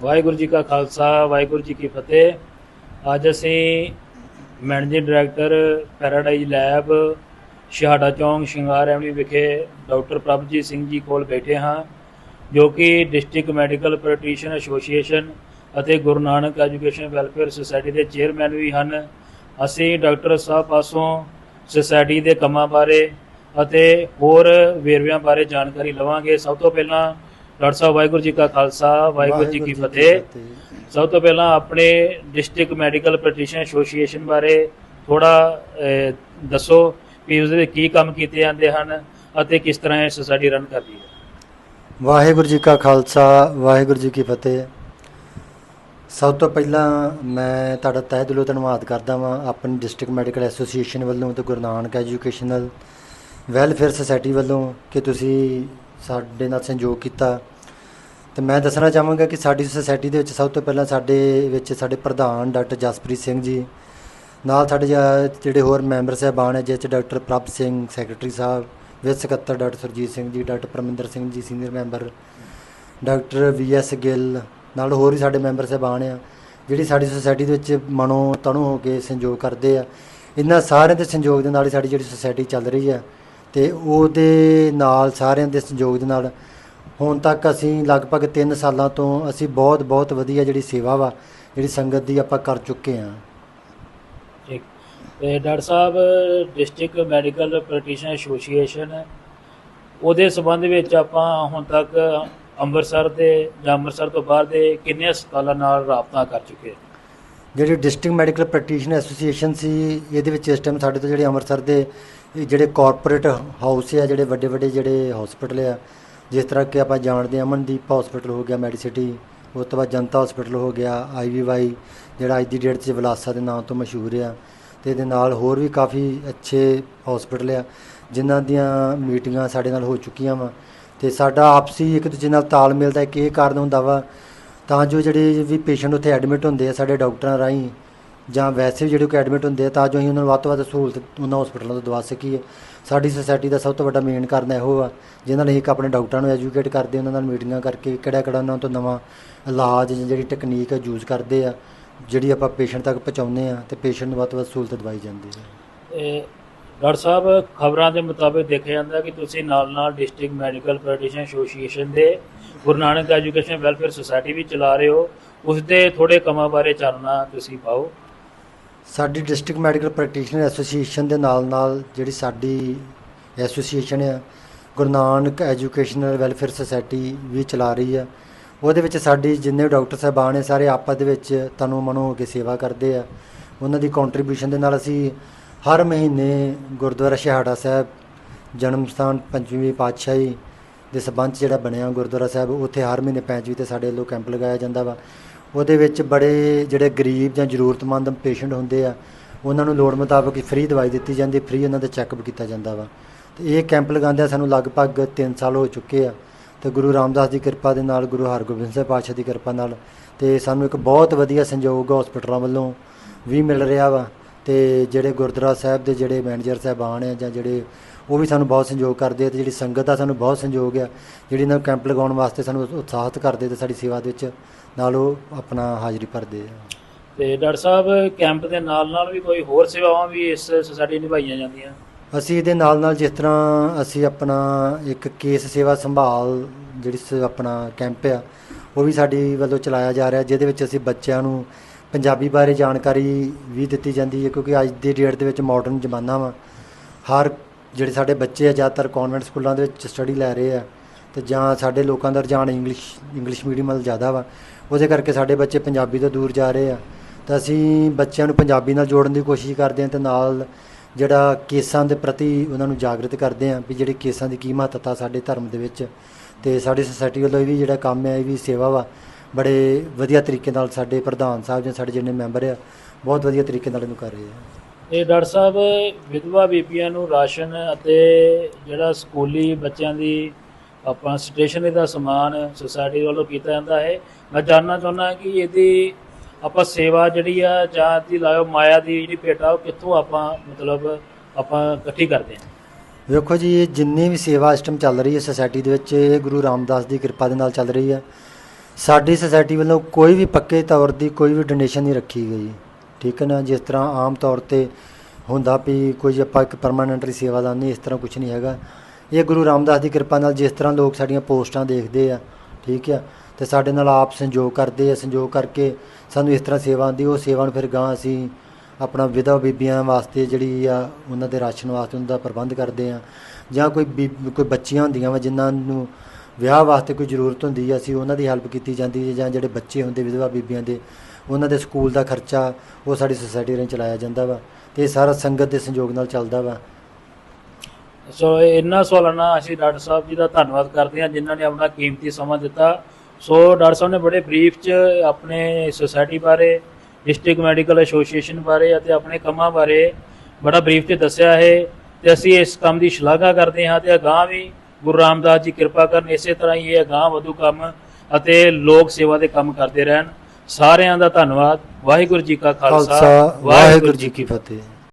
ਵਾਹਿਗੁਰੂ ਜੀ ਕਾ ਖਾਲਸਾ, ਵਾਹਿਗੁਰੂ ਜੀ ਕੀ ਫਤਿਹ। ਅੱਜ ਅਸੀਂ ਮੈਨੇਜਿੰਗ ਡਾਇਰੈਕਟਰ ਪੈਰਾਡਾਈਜ਼ ਲੈਬ ਸ਼ਹਾਡਾ ਚੌਂਕ, ਸ਼ਿੰਗਾਰ ਐਵਨੀ ਵਿਖੇ ਡਾਕਟਰ ਪ੍ਰਭਜੀਤ ਸਿੰਘ ਜੀ ਕੋਲ ਬੈਠੇ ਹਾਂ, ਜੋ ਕਿ ਡਿਸਟ੍ਰਿਕਟ ਮੈਡੀਕਲ ਪ੍ਰੈਕਟੀਸ਼ਨਰ ਐਸੋਸੀਏਸ਼ਨ ਅਤੇ Guru Nanak education welfare society ਦੇ ਚੇਅਰਮੈਨ ਵੀ ਹਨ। ਅਸੀਂ ਡਾਕਟਰ ਸਾਹਿਬ ਪਾਸੋਂ ਸੁਸਾਇਟੀ ਦੇ ਕੰਮਾਂ ਬਾਰੇ ਅਤੇ ਹੋਰ ਵੇਰਵਿਆਂ ਬਾਰੇ ਜਾਣਕਾਰੀ ਲਵਾਂਗੇ। ਸਭ ਤੋਂ ਪਹਿਲਾਂ ਡਾਕਟਰ ਸਾਹਿਬ ਵਾਹਿਗੁਰੂ ਜੀ ਕਾ ਖਾਲਸਾ ਵਾਹਿਗੁਰੂ ਜੀ ਕੀ ਫਤਿਹ। ਸਭ ਤੋਂ ਪਹਿਲਾਂ ਆਪਣੇ ਡਿਸਟ੍ਰਿਕਟ ਮੈਡੀਕਲ ਪ੍ਰੈਕਟੀਸ਼ਨਰ ਐਸੋਸੀਏਸ਼ਨ ਬਾਰੇ ਥੋੜਾ ਦੱਸੋ ਕਿ ਉਸਦੇ ਕੀ ਕੰਮ ਕੀਤੇ ਜਾਂਦੇ ਹਨ ਅਤੇ ਕਿਸ ਤਰ੍ਹਾਂ ਇਹ ਸੁਸਾਇਟੀ ਰਨ ਕਰਦੀ ਹੈ। ਵਾਹਿਗੁਰੂ ਜੀ ਕਾ ਖਾਲਸਾ ਵਾਹਿਗੁਰੂ ਜੀ ਕੀ ਫਤਿਹ। ਸਭ ਤੋਂ ਪਹਿਲਾਂ ਮੈਂ ਤੁਹਾਡਾ ਤਹਿ ਦਿਲੋਂ ਧੰਨਵਾਦ ਕਰਦਾ ਹਾਂ ਆਪਣੀ ਡਿਸਟ੍ਰਿਕਟ ਮੈਡੀਕਲ ਐਸੋਸੀਏਸ਼ਨ ਵੱਲੋਂ ਤੇ Guru Nanak educational welfare society ਵੱਲੋਂ ਕਿ ਤੁਸੀਂ ਸਾਡੇ ਨਾਲ ਸਹਿਯੋਗ ਕੀਤਾ। ਤੇ ਮੈਂ ਦੱਸਣਾ ਚਾਹਾਂਗਾ ਕਿ ਸਾਡੀ ਸੁਸਾਇਟੀ ਦੇ ਵਿੱਚ ਸਭ ਤੋਂ ਪਹਿਲਾਂ ਸਾਡੇ ਵਿੱਚ ਸਾਡੇ ਪ੍ਰਧਾਨ ਡਾਕਟਰ ਜਸਪ੍ਰੀਤ ਸਿੰਘ ਜੀ, ਨਾਲ ਸਾਡੇ ਜਿਹੜੇ ਹੋਰ ਮੈਂਬਰ ਸਾਹਿਬਾਨ ਹੈ ਜਿਸ 'ਚ ਡਾਕਟਰ ਪ੍ਰਭ ਸਿੰਘ, ਸੈਕਟਰੀ ਸਾਹਿਬ, ਵਿੱਤ ਸਕੱਤਰ doctor Surjit Singh ji, doctor Parminder Singh ji, senior member doctor V S Gill, ਨਾਲ ਹੋਰ ਵੀ ਸਾਡੇ ਮੈਂਬਰ ਸਾਹਿਬਾਨ ਆ, ਜਿਹੜੀ ਸਾਡੀ ਸੁਸਾਇਟੀ ਦੇ ਵਿੱਚ ਮਨੋ ਤਣੂ ਹੋ ਕੇ ਸੰਯੋਗ ਕਰਦੇ ਆ। ਇਹਨਾਂ ਸਾਰਿਆਂ ਦੇ ਸੰਯੋਗ ਦੇ ਨਾਲ ਹੀ ਸਾਡੀ ਜਿਹੜੀ ਸੁਸਾਇਟੀ ਚੱਲ ਰਹੀ ਆ, ਤੇ ਉਹਦੇ ਨਾਲ ਸਾਰਿਆਂ ਦੇ ਸੰਯੋਗ ਦੇ ਨਾਲ ਹੁਣ ਤੱਕ ਅਸੀਂ ਲਗਭਗ 3 ਸਾਲਾਂ ਤੋਂ ਅਸੀਂ ਬਹੁਤ ਬਹੁਤ ਵਧੀਆ ਜਿਹੜੀ ਸੇਵਾ ਵਾ ਜਿਹੜੀ ਸੰਗਤ ਦੀ ਆਪਾਂ ਕਰ ਚੁੱਕੇ ਆ ਠੀਕ ਤੇ ਡਾਕਟਰ ਸਾਹਿਬ ਡਿਸਟ੍ਰਿਕਟ ਮੈਡੀਕਲ ਪ੍ਰੈਕਟੀਸ਼ਨਰ ਐਸੋਸੀਏਸ਼ਨ ਉਹਦੇ ਸੰਬੰਧ ਵਿੱਚ ਆਪਾਂ ਹੁਣ ਤੱਕ ਅੰਮ੍ਰਿਤਸਰ ਦੇ ਜਾਂ ਅੰਮ੍ਰਿਤਸਰ ਤੋਂ ਬਾਹਰ ਦੇ ਕਿੰਨੇ ਹਸਪਤਾਲਾਂ ਨਾਲ ਰਾਬਤਾ ਕਰ ਚੁੱਕੇ ਹਾਂ? ਜਿਹੜੀ ਡਿਸਟ੍ਰਿਕਟ ਮੈਡੀਕਲ ਪ੍ਰੈਕਟੀਸ਼ਨਰ ਐਸੋਸੀਏਸ਼ਨ ਸੀ ਇਹਦੇ ਵਿੱਚ ਇਸ ਟਾਈਮ ਸਾਡੇ ਤੋਂ ਜਿਹੜੇ ਅੰਮ੍ਰਿਤਸਰ ਦੇ ਜਿਹੜੇ ਕਾਰਪੋਰੇਟ ਹਾਊਸ ਆ ਜਿਹੜੇ ਵੱਡੇ ਵੱਡੇ ਜਿਹੜੇ ਹਸਪੀਟਲ ਆ ਜਿਸ ਤਰ੍ਹਾਂ ਕਿ ਆਪਾਂ ਜਾਣਦੇ ਹਾਂ ਅਮਨਦੀਪ ਹਸਪੀਟਲ ਹੋ ਗਿਆ ਮੈਡੀਸਿਟੀ ਉਸ ਤੋਂ ਬਾਅਦ ਜਨਤਾ ਹਸਪੀਟਲ ਹੋ ਗਿਆ ਆਈਵੀਵਾਈ ਜਿਹੜਾ ਅੱਜ ਦੀ ਡੇਟ 'ਚ ਵਿਲਾਸਾ ਦੇ ਨਾਮ ਤੋਂ ਮਸ਼ਹੂਰ ਆ। ਤੇ ਇਹਦੇ ਨਾਲ ਹੋਰ ਵੀ ਕਾਫੀ ਅੱਛੇ ਹਸਪੀਟਲ ਆ, ਜਿਨ੍ਹਾਂ ਦੀਆਂ ਮੀਟਿੰਗਾਂ ਸਾਡੇ ਨਾਲ ਹੋ ਚੁੱਕੀਆਂ ਵਾ। ਤੇ ਸਾਡਾ ਆਪਸੀ ਇੱਕ ਦੂਜੇ ਨਾਲ ਤਾਲਮੇਲ ਦਾ ਇੱਕ ਇਹ ਕਾਰਨ ਹੁੰਦਾ ਵਾ, ਤਾਂ ਜੋ ਜਿਹੜੇ ਵੀ ਪੇਸ਼ੈਂਟ ਉੱਥੇ ਐਡਮਿਟ ਹੁੰਦੇ ਆ ਸਾਡੇ ਡਾਕਟਰਾਂ ਰਾਹੀਂ ਜਾਂ ਵੈਸੇ ਵੀ ਜਿਹੜੇ ਕੋਈ ਐਡਮਿਟ ਹੁੰਦੇ ਆ, ਤਾਂ ਜੋ ਅਸੀਂ ਉਹਨਾਂ ਨੂੰ ਵੱਧ ਤੋਂ ਵੱਧ ਸਹੂਲਤ ਉਹਨਾਂ ਹਸਪੀਟਲਾਂ ਤੋਂ ਦਵਾ ਸਕੀਏ। ਸਾਡੀ ਸੁਸਾਇਟੀ ਦਾ ਸਭ ਤੋਂ ਵੱਡਾ ਮੇਨ ਕਾਰਨ ਇਹੋ ਆ ਜਿਹਨਾਂ ਨਾਲ ਇੱਕ ਆਪਣੇ ਡਾਕਟਰਾਂ ਨੂੰ ਐਜੂਕੇਟ ਕਰਦੇ, ਉਹਨਾਂ ਨਾਲ ਮੀਟਿੰਗਾਂ ਕਰਕੇ ਕਿਹੜਾ ਕਿਹੜਾ ਉਹਨਾਂ ਤੋਂ ਨਵਾਂ ਇਲਾਜ ਜਾਂ ਜਿਹੜੀ ਟੈਕਨੀਕ ਹੈ ਯੂਜ਼ ਕਰਦੇ ਆ, ਜਿਹੜੀ ਆਪਾਂ ਪੇਸ਼ੈਂਟ ਤੱਕ ਪਹੁੰਚਾਉਂਦੇ ਆ ਤੇ ਪੇਸ਼ੈਂਟ ਨੂੰ ਵੱਧ ਤੋਂ ਵੱਧ ਸਹੂਲਤ ਦਵਾਈ ਜਾਂਦੀ ਹੈ ਤੇ ਡਾਕਟਰ ਸਾਹਿਬ, ਖਬਰਾਂ ਦੇ ਮੁਤਾਬਕ ਦੇਖਿਆ ਜਾਂਦਾ ਕਿ ਤੁਸੀਂ ਨਾਲ ਨਾਲ ਡਿਸਟ੍ਰਿਕਟ ਮੈਡੀਕਲ ਪ੍ਰੈਕਟੀਸ਼ਨਰ ਐਸੋਸੀਏਸ਼ਨ ਦੇ Guru Nanak education welfare society ਵੀ ਚਲਾ ਰਹੇ ਹੋ। ਉਸ ਦੇ ਥੋੜੇ ਕੰਮਾਂ ਬਾਰੇ ਚਾਨਣਾ ਤੁਸੀਂ ਪਾਓ। ਸਾਡੀ ਡਿਸਟ੍ਰਿਕਟ ਮੈਡੀਕਲ ਪ੍ਰੈਕਟੀਸ਼ਨਰ ਐਸੋਸੀਏਸ਼ਨ ਦੇ ਨਾਲ ਨਾਲ ਜਿਹੜੀ ਸਾਡੀ ਐਸੋਸੀਏਸ਼ਨ ਆ, Guru Nanak educational welfare society ਵੀ ਚਲਾ ਰਹੀ ਆ। ਉਹਦੇ ਵਿੱਚ ਸਾਡੀ ਜਿੰਨੇ ਡਾਕਟਰ ਸਾਹਿਬਾਨ ਨੇ, ਸਾਰੇ ਆਪਸ ਦੇ ਵਿੱਚ ਤਨੋਂ ਮਨੋਂ ਹੋ ਕੇ ਸੇਵਾ ਕਰਦੇ ਆ। ਉਹਨਾਂ ਦੀ ਕੰਟਰੀਬਿਊਸ਼ਨ ਦੇ ਨਾਲ ਅਸੀਂ ਹਰ ਮਹੀਨੇ ਗੁਰਦੁਆਰਾ ਸ਼ਹਾੜਾ ਸਾਹਿਬ, ਜਨਮ ਸਥਾਨ ਪੰਜਵੀਂ ਪਾਤਸ਼ਾਹੀ ਦੇ ਸਬੰਧ ਜਿਹੜਾ ਬਣਿਆ ਗੁਰਦੁਆਰਾ ਸਾਹਿਬ, ਉੱਥੇ ਹਰ ਮਹੀਨੇ ਪੰਜਵੀਂ ਤੇ ਸਾਡੇ ਵੱਲੋਂ ਕੈਂਪ ਲਗਾਇਆ ਜਾਂਦਾ ਵਾ। ਉਹਦੇ ਵਿੱਚ ਬੜੇ ਜਿਹੜੇ ਗਰੀਬ ਜਾਂ ਜ਼ਰੂਰਤਮੰਦ ਪੇਸ਼ੈਂਟ ਹੁੰਦੇ ਆ, ਉਹਨਾਂ ਨੂੰ ਲੋੜ ਮੁਤਾਬਕ ਫ੍ਰੀ ਦਵਾਈ ਦਿੱਤੀ ਜਾਂਦੀ ਫ੍ਰੀ ਉਹਨਾਂ ਦਾ ਚੈੱਕਅਪ ਕੀਤਾ ਜਾਂਦਾ ਵਾ। ਤੇ ਇਹ ਕੈਂਪ ਲਗਾਉਂਦਿਆਂ ਸਾਨੂੰ ਲਗਭਗ 3 ਸਾਲ ਹੋ ਚੁੱਕੇ ਆ। ਤੇ ਗੁਰੂ ਰਾਮਦਾਸ ਦੀ ਕਿਰਪਾ ਦੇ ਨਾਲ, ਗੁਰੂ ਹਰਗੋਬਿੰਦ ਸਾਹਿਬ ਪਾਤਸ਼ਾਹ ਦੀ ਕਿਰਪਾ ਨਾਲ ਤੇ ਸਾਨੂੰ ਇੱਕ ਬਹੁਤ ਵਧੀਆ ਸੰਯੋਗ ਹਸਪੀਟਲਾਂ ਵੱਲੋਂ ਵੀ ਮਿਲ ਰਿਹਾ ਵਾ। ਤੇ ਜਿਹੜੇ ਗੁਰਦੁਆਰਾ ਸਾਹਿਬ ਦੇ ਜਿਹੜੇ ਮੈਨੇਜਰ ਸਾਹਿਬਾਨ ਆ ਜਾਂ ਜਿਹੜੇ ਉਹ ਵੀ ਸਾਨੂੰ ਬਹੁਤ ਸੰਯੋਗ ਕਰਦੇ ਆ ਤੇ ਜਿਹੜੀ ਸੰਗਤ ਆ ਸਾਨੂੰ ਬਹੁਤ ਸੰਯੋਗ ਆ ਜਿਹੜੀ ਇਹਨਾਂ ਕੈਂਪ ਲਗਾਉਣ ਵਾਸਤੇ ਸਾਨੂੰ ਉਤਸ਼ਾਹਿਤ ਕਰਦੇ ਤੇ ਸਾਡੀ ਸੇਵਾ ਦੇ ਵਿੱਚ ਨਾਲ ਉਹ ਆਪਣਾ ਹਾਜ਼ਰੀ ਭਰਦੇ ਆ। ਤੇ ਡਾਕਟਰ ਸਾਹਿਬ ਕੈਂਪ ਦੇ ਨਾਲ ਨਾਲ ਵੀ ਕੋਈ ਹੋਰ ਸੇਵਾਵਾਂ ਵੀ ਇਸ ਸੁਸਾਇਟੀ ਨਿਭਾਈਆਂ ਜਾਂਦੀਆਂ? ਅਸੀਂ ਇਹਦੇ ਨਾਲ ਨਾਲ ਜਿਸ ਤਰ੍ਹਾਂ ਅਸੀਂ ਆਪਣਾ ਇੱਕ ਕੇਸ ਸੇਵਾ ਸੰਭਾਲ ਜਿਹੜੀ ਸ- ਆਪਣਾ ਕੈਂਪ ਆ ਉਹ ਵੀ ਸਾਡੀ ਵੱਲੋਂ ਚਲਾਇਆ ਜਾ ਰਿਹਾ ਜਿਹਦੇ ਵਿੱਚ ਅਸੀਂ ਬੱਚਿਆਂ ਨੂੰ ਪੰਜਾਬੀ ਬਾਰੇ ਜਾਣਕਾਰੀ ਵੀ ਦਿੱਤੀ ਜਾਂਦੀ ਹੈ, ਕਿਉਂਕਿ ਅੱਜ ਦੀ ਡੇਟ ਦੇ ਵਿੱਚ ਮਾਡਰਨ ਜ਼ਮਾਨਾ ਵਾ। ਹਰ ਜਿਹੜੇ ਸਾਡੇ ਬੱਚੇ ਆ, ਜ਼ਿਆਦਾਤਰ ਕਨਵੈਂਟ ਸਕੂਲਾਂ ਦੇ ਵਿੱਚ ਸਟੱਡੀ ਲੈ ਰਹੇ ਆ ਤੇ ਜਾਂ ਸਾਡੇ ਲੋਕਾਂ ਦਾ ਰੁਝਾਨ ਇੰਗਲਿਸ਼ ਇੰਗਲਿਸ਼ ਮੀਡੀਅਮ ਵੱਲ ਜ਼ਿਆਦਾ ਵਾ। ਉਹਦੇ ਕਰਕੇ ਸਾਡੇ ਬੱਚੇ ਪੰਜਾਬੀ ਤੋਂ ਦੂਰ ਜਾ ਰਹੇ ਆ। ਤਾਂ ਅਸੀਂ ਬੱਚਿਆਂ ਨੂੰ ਪੰਜਾਬੀ ਨਾਲ ਜੋੜਨ ਦੀ ਕੋਸ਼ਿਸ਼ ਕਰਦੇ ਹਾਂ ਤੇ ਨਾਲ ਜਿਹੜਾ ਕੇਸਾਂ ਦੇ ਪ੍ਰਤੀ ਉਹਨਾਂ ਨੂੰ ਜਾਗਰਤ ਕਰਦੇ ਹਾਂ ਵੀ ਜਿਹੜੇ ਕੇਸਾਂ ਦੀ ਕੀ ਮਹੱਤਤਾ ਸਾਡੇ ਧਰਮ ਦੇ ਵਿੱਚ ਤੇ ਸਾਡੀ ਸੋਸਾਇਟੀ ਵੱਲੋਂ ਇਹ ਵੀ ਜਿਹੜਾ ਕੰਮ ਹੈ ਇਹ ਵੀ ਸੇਵਾ ਵਾ। ਬੜੇ ਵਧੀਆ ਤਰੀਕੇ ਨਾਲ ਸਾਡੇ ਪ੍ਰਧਾਨ ਸਾਹਿਬ ਜਾਂ ਸਾਡੇ ਜਿੰਨੇ ਮੈਂਬਰ ਆ ਬਹੁਤ ਵਧੀਆ ਤਰੀਕੇ ਨਾਲ ਇਹਨੂੰ ਕਰ ਰਹੇ ਆ। ਤੇ ਡਾਕਟਰ ਸਾਹਿਬ ਵਿਧਵਾ ਬੀਬੀਆਂ ਨੂੰ ਰਾਸ਼ਨ ਅਤੇ ਜਿਹੜਾ ਸਕੂਲੀ ਬੱਚਿਆਂ ਦੀ ਆਪਾਂ ਸਟੇਸ਼ਨਰੀ ਦਾ ਸਮਾਨ ਸੁਸਾਇਟੀ ਵੱਲੋਂ ਕੀਤਾ ਜਾਂਦਾ ਹੈ। ਮੈਂ ਜਾਣਨਾ ਚਾਹੁੰਦਾ ਕਿ ਇਹਦੀ ਆਪਾਂ ਸੇਵਾ ਜਿਹੜੀ ਆ ਜਾਂ ਦੀ ਲਾਇਓ ਮਾਇਆ ਦੀ ਜਿਹੜੀ ਭੇਟਾ ਉਹ ਕਿੱਥੋਂ ਆਪਾਂ ਮਤਲਬ ਆਪਾਂ ਇਕੱਠੀ ਕਰਦੇ ਹਾਂ? ਵੇਖੋ ਜੀ ਇਹ ਜਿੰਨੀ ਵੀ ਸੇਵਾ ਸਿਸਟਮ ਚੱਲ ਰਹੀ ਹੈ ਸੁਸਾਇਟੀ ਦੇ ਵਿੱਚ ਇਹ ਗੁਰੂ ਰਾਮਦਾਸ ਦੀ ਕਿਰਪਾ ਦੇ ਨਾਲ ਚੱਲ ਰਹੀ ਹੈ। ਸਾਡੀ ਸੁਸਾਇਟੀ ਵੱਲੋਂ ਕੋਈ ਵੀ ਪੱਕੇ ਤੌਰ ਦੀ ਕੋਈ ਵੀ ਡੋਨੇਸ਼ਨ ਨਹੀਂ ਰੱਖੀ ਗਈ। ਠੀਕ ਹੈ ਨਾ? ਜਿਸ ਤਰ੍ਹਾਂ ਆਮ ਤੌਰ ਤੇ ਹੁੰਦਾ ਵੀ ਕੋਈ ਆਪਾਂ ਇੱਕ ਪਰਮਾਨੈਂਟਰੀ ਸੇਵਾ ਲਾਉਂਦੇ ਇਸ ਤਰ੍ਹਾਂ ਕੁਝ ਨਹੀਂ ਹੈਗਾ। ਇਹ ਗੁਰੂ ਰਾਮਦਾਸ ਦੀ ਕਿਰਪਾ ਨਾਲ ਜਿਸ ਤਰ੍ਹਾਂ ਲੋਕ ਸਾਡੀਆਂ ਪੋਸਟਾਂ ਦੇਖਦੇ ਆ, ਠੀਕ ਆ, ਤੇ ਸਾਡੇ ਨਾਲ ਆਪ ਸੰਯੋਗ ਕਰਦੇ ਆ, ਸੰਯੋਗ ਕਰਕੇ ਸਾਨੂੰ ਇਸ ਤਰ੍ਹਾਂ ਸੇਵਾ ਆਉਂਦੀ, ਉਹ ਸੇਵਾ ਨੂੰ ਫਿਰ ਗਾਂ ਅਸੀਂ ਆਪਣਾ ਵਿਧਵਾ ਬੀਬੀਆਂ ਵਾਸਤੇ ਜਿਹੜੀ ਆ, ਉਹਨਾਂ ਦੇ ਰਾਸ਼ਨ ਵਾਸਤੇ ਉਹਨਾਂ ਦਾ ਪ੍ਰਬੰਧ ਕਰਦੇ ਆ। ਜਾਂ ਕੋਈ ਬੀ- ਕੋਈ ਬੱਚੀਆਂ ਹੁੰਦੀਆਂ ਵਾ, ਜਿਨ੍ਹਾਂ ਨੂੰ ਵਿਆਹ ਵਾਸਤੇ ਕੋਈ ਜ਼ਰੂਰਤ ਹੁੰਦੀ ਹੈ ਅਸੀਂ ਉਹਨਾਂ ਦੀ ਹੈਲਪ ਕੀਤੀ ਜਾਂਦੀ ਹੈ ਜਾਂ ਜਿਹੜੇ ਬੱਚੇ ਹੁੰਦੇ, ਵਿਧਵਾ ਬੀਬੀਆਂ ਦੇ, ਉਹਨਾਂ ਦੇ ਸਕੂਲ ਦਾ ਖਰਚਾ ਉਹ ਸਾਡੀ ਸੁਸਾਇਟੀ ਰਾਹੀਂ ਚਲਾਇਆ ਜਾਂਦਾ ਵਾ ਤੇ ਇਹ ਸਾਰਾ ਸੰਗਤ ਦੇ ਸੰਯੋਗ ਨਾਲ ਚੱਲਦਾ ਵਾ। ਸੋ ਇਹਨਾਂ ਸਵਾਲਾਂ ਨਾਲ ਅਸੀਂ ਡਾਕਟਰ ਸਾਹਿਬ ਜੀ ਦਾ ਧੰਨਵਾਦ ਕਰਦੇ ਹਾਂ ਜਿਨ੍ਹਾਂ ਨੇ ਆਪਣਾ ਕੀਮਤੀ ਸਮਾਂ ਦਿੱਤਾ। ਸੋ ਡਾਕਟਰ ਸਾਹਿਬ ਨੇ ਬੜੇ ਬਰੀਫ ਚ ਆਪਣੇ ਸੁਸਾਇਟੀ ਬਾਰੇ ਡਿਸਟ੍ਰਿਕਟ ਮੈਡੀਕਲ ਐਸੋਸੀਏਸ਼ਨ ਬਾਰੇ ਅਤੇ ਆਪਣੇ ਕੰਮਾਂ ਬਾਰੇ ਬੜਾ ਬਰੀਫ ਚ ਦੱਸਿਆ ਹੈ ਤੇ ਅਸੀਂ ਇਸ ਕੰਮ ਦੀ ਸ਼ਲਾਘਾ ਕਰਦੇ ਹਾਂ ਤੇ ਅਗਾਂਹ ਵੀ ਗੁਰੂ ਰਾਮਦਾਸ ਜੀ ਕਿਰਪਾ ਕਰਨ ਇਸੇ ਤਰ੍ਹਾਂ ਹੀ ਇਹ ਅਗਾਂਹ ਵਧੂ ਕੰਮ ਅਤੇ ਲੋਕ ਸੇਵਾ ਦੇ ਕੰਮ ਕਰਦੇ ਰਹਿਣ। ਸਾਰਿਆਂ ਦਾ ਧੰਨਵਾਦ। ਵਾਹਿਗੁਰੂ ਜੀ ਕਾ ਖਾਲਸਾ ਖਾਲਸਾ ਵਾਹਿਗੁਰੂ ਜੀ ਕੀ ਫਤਿਹ।